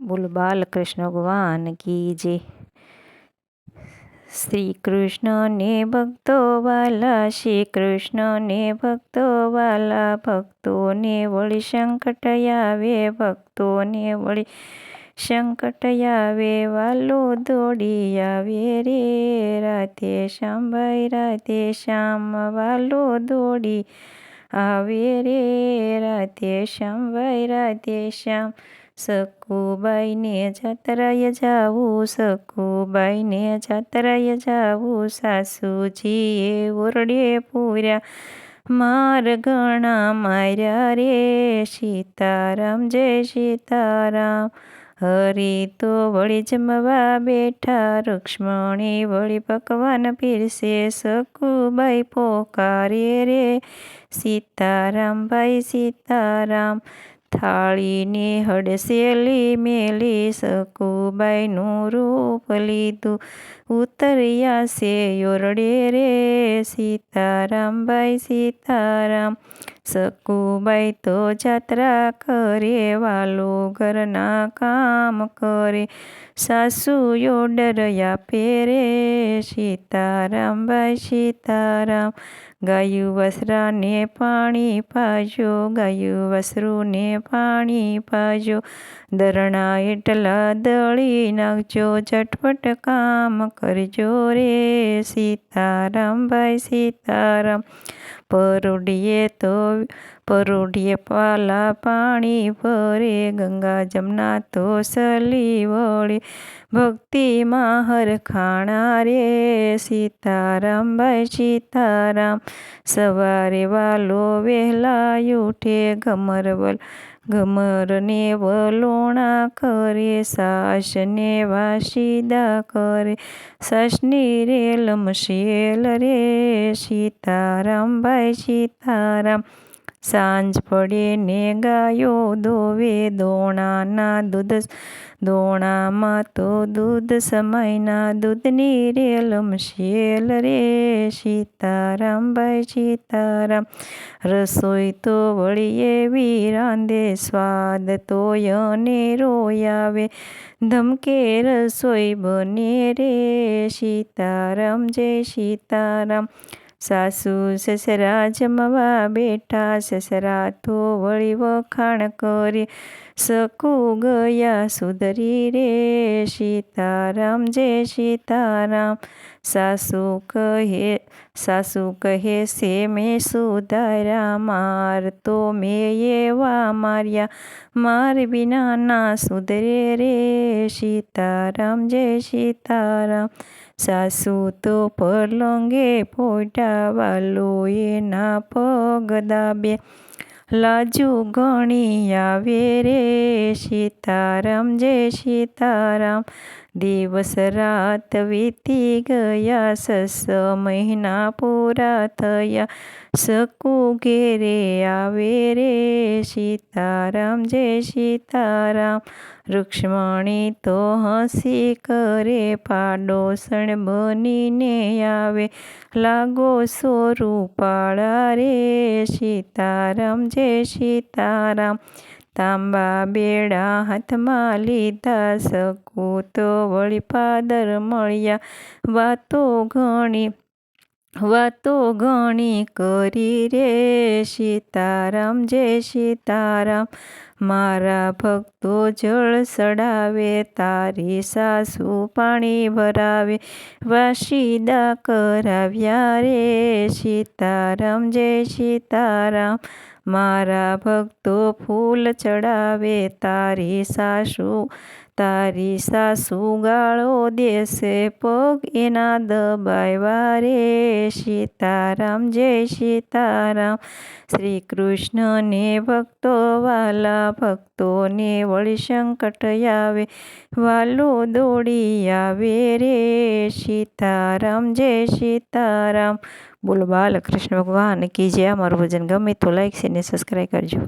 બોલ, બાલકૃષ્ણ ભગવાન કી જય. શ્રી કૃષ્ણને ભક્તો વાલા શ્રી કૃષ્ણને ભક્તો વાલા, ભક્તોને વળી સંકટ આવે, ભક્તોને વળી સંકટ આવે, વાલો દોડી આવે રે. રાતે શ્યામ ભાઈ રાતે શ્યામ વાલો દોડી આવે રે. રાતે શ્યામ ભાઈ રાતે શ્યામ સકુબાઈને જાત્રાએ જાવું સકુબાઈને જાત્રાએ જાવું, સાસુજીએ ઓરડે પૂર્યા માર ગણા માર્યા રે, સીતારામ, જય સીતારામ. હરી તો વળી જમવા બેઠા, રૂક્ષ્મણી વળી પકવાન પીરસે સકુબાઈ પોકારે રે. સીતારામ ભાઈ, સીતારામ થાળીને હડસેલી મેલી સકુબાઈનું રૂપ લીધું. ઉતર્યા છે યોરડે રે સીતારામભાઈ સીતારામ. સકુબાઈ તો જાત્રા કરે, વાલો ઘરના કામ કરે. સાસુયો ડરયા પેરે સીતારામ ભાઈ સીતારામ. ગાયું વસરાને પાણી પાજો, ગાયું વસરુને પાણી પાજો. દરણા એટલા દળી નાખજો, ઝટપટ કામ કરજો રે સીતારામ ભાઈ સીતારામ. પરોઢીએ તો, પરોઢીએ પાલા પાણી ભરે, ગંગા જમના તો સલી વળે. ભક્તિમાં હરખાણા રે સીતારામ ભાઈ સીતારામ. સવારે વાલો વહેલા ઉઠે ગમરવલ ગમરને વલોણા કરે, સાસને વાસીદા કરે, સાસની રે લમશેલ રે, સીતારામ ભાઈ સીતારામ સાંજ પડે ને ગાયો દોવે દોણાના દૂધ દોણામાં તો દૂધ સમયના દૂધની રેલમ શેલ રે. સીતારામ ભાઈ સીતારામ, રસોઈ તો વળી એવી રાંધે. સ્વાદ તો અનેરો આવે. ધમકે રસોઈ બને રે. સીતારામ, જય સીતારામ. સાસુ સસરા જમવા બેઠા, સસરા તો વળી વખાણ કરી સકુ ગયા સુધરી રે સીતારામ, જય સીતારામ. સાસુ કહે સાસુ કહે છે મેં સુધાર્યા, માર તો મેં એવા માર્યા. માર વિના ના સુધરે રે સીતારામ, જય સીતારામ. સાસુ તો પલંગે વાલો એના પગ દાબે. લાજુ ઘણી આવે રે સીતારામ જય સીતારામ. દિવસ રાત વીતી ગયા સસ મહિના પૂરા થયા સકુ ઘેરે આવે રે સીતારામ જય સીતારામ રૂક્ષ્મણી તો હસી કરે પાડોસણ બનીને આવે લાગો સ્વરૂપાળા રે સીતારામ જય સીતારામ તાંબા બેડા હાથમાં લીધા સકુ તો વળી પાદર મળ્યા વાતો ઘણી વાતો ઘણી કરી રે સીતારામ, જય સીતારામ. મારા ભક્તો જળ ચડાવે તારી સાસુ પાણી ભરાવે. વાસીદા કરાવ્યા રે સીતારામ, જય સીતારામ. મારા ભક્તો ફૂલ ચડાવે, તારી સાસુ તારી સાસુ ગાળો દેશે પગ એના દબાવ્યા રે, સીતારામ, જય સીતારામ. શ્રી કૃષ્ણને ભક્તો વાલા, ભક્તોને વળી સંકટ આવે વાલો દોડી આવે રે, સીતારામ, જય સીતારામ. બોલો બાલકૃષ્ણ ભગવાન કી જય. અમારું ભજન ગમે તો લાઈક છે ને સબસ્ક્રાઈબ કરજો.